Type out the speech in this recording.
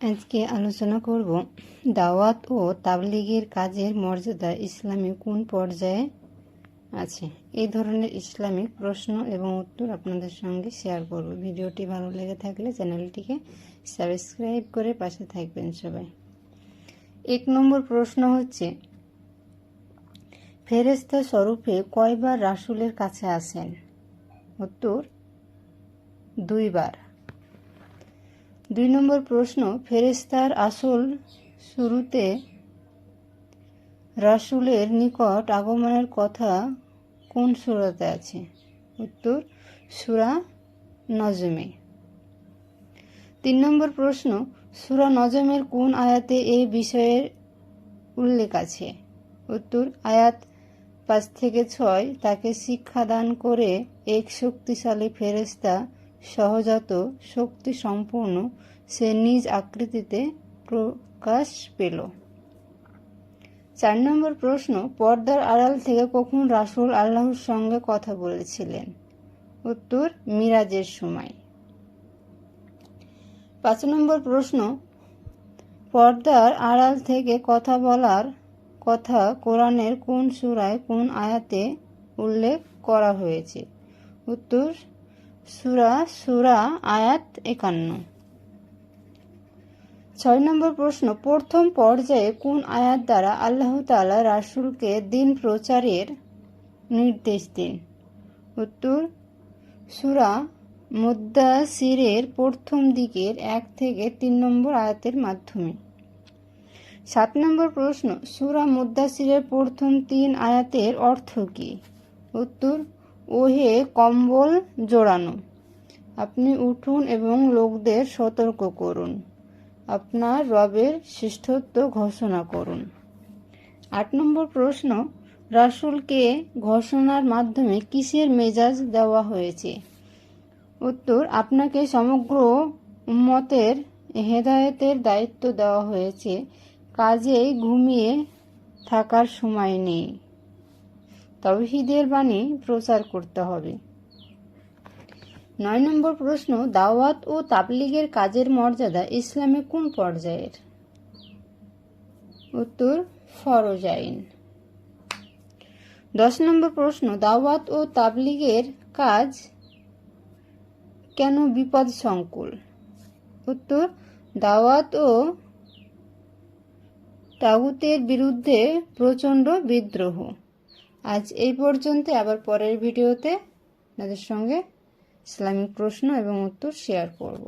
আজকে আলোচনা করব দাওয়াত ও তাবলিগের কাজের মর্যাদা ইসলামে কোন পর্যায়ে আছে? এই ধরনের ইসলামিক প্রশ্ন এবং উত্তর আপনাদের সঙ্গে শেয়ার করব। ভিডিওটি ভালো লেগে থাকলে চ্যানেলটিকে সাবস্ক্রাইব করে পাশে থাকবেন সবাই। এক নম্বর প্রশ্ন হচ্ছে ফেরেস্তা স্বরূপে কয়বার রাসূলের কাছে আসেন? উত্তর, দুইবার। দুই নম্বর প্রশ্ন ফেরেস্তার আসল শুরুতে রাসূলের নিকট আগমনের কথা কোন সূরাতে আছে? উত্তর, সুরা নজমে। তিন নম্বর প্রশ্ন, সুরা নজমের কোন আয়াতে এই বিষয়ের উল্লেখ আছে? উত্তর, আয়াত পাঁচ থেকে ছয়, তাকে শিক্ষাদান করে এক শক্তিশালী ফেরেস্তা সহজাত শক্তি সম্পূর্ণ সে নিজ আকৃতিতে প্রকাশ পেল। চার নম্বর প্রশ্ন, পর্দার আড়াল থেকে কখন রাসূল আল্লাহর সঙ্গে কথা বলেছিলেন? উত্তর, মিরাজের সময়। পাঁচ নম্বর প্রশ্ন, পর্দার আড়াল থেকে কথা বলার কথা কোরআনের কোন সুরায় কোন আয়াতে উল্লেখ করা হয়েছে? উত্তর সূরা, সুরা, আয়াত একান্ন। ছয় নম্বর প্রশ্ন, প্রথম পর্যায়ে কোন আয়াত দ্বারা আল্লাহ তাআলা রাসূলকে দিন প্রচারের নির্দেশ দিন? উত্তর, সূরা মুদ্দাসিরের প্রথম দিকের এক থেকে তিন নম্বর আয়াতের মাধ্যমে। সাত নম্বর প্রশ্ন, সূরা মুদ্দাসিরের প্রথম তিন আয়াতের অর্থ কী? উত্তর ওহে কম্বল জোড়ানো। আপনি উঠুন এবং লোকদের সতর্ক করুন। আপনার রবের শ্রেষ্ঠত্ব ঘোষণা করুন। আট নম্বর প্রশ্ন, রাসূলকে ঘোষণার মাধ্যমে কিসের মেজাজ দেওয়া হয়েছে? উত্তর, আপনাকে সমগ্র উম্মতের হেদায়েতের দায়িত্ব দেওয়া হয়েছে। কাজেই ঘুমিয়ে থাকার সময় নেই। তৌহিদের বাণী প্রচার করতে হবে। নয় নম্বর প্রশ্ন, দাওয়াত ও তাবলিগের কাজের মর্যাদা ইসলামে কোন পর্যায়ের? উত্তর, ফরজ আইন। দশ নম্বর প্রশ্ন, দাওয়াত ও তাবলিগের কাজ কেন বিপদ সংকুল উত্তর, দাওয়াত ও তাগুতের বিরুদ্ধে প্রচণ্ড বিদ্রোহ। আজ এই পর্যন্ত আবার পরের ভিডিওতে আপনাদের সঙ্গে ইসলামিক প্রশ্ন এবং উত্তর শেয়ার করব।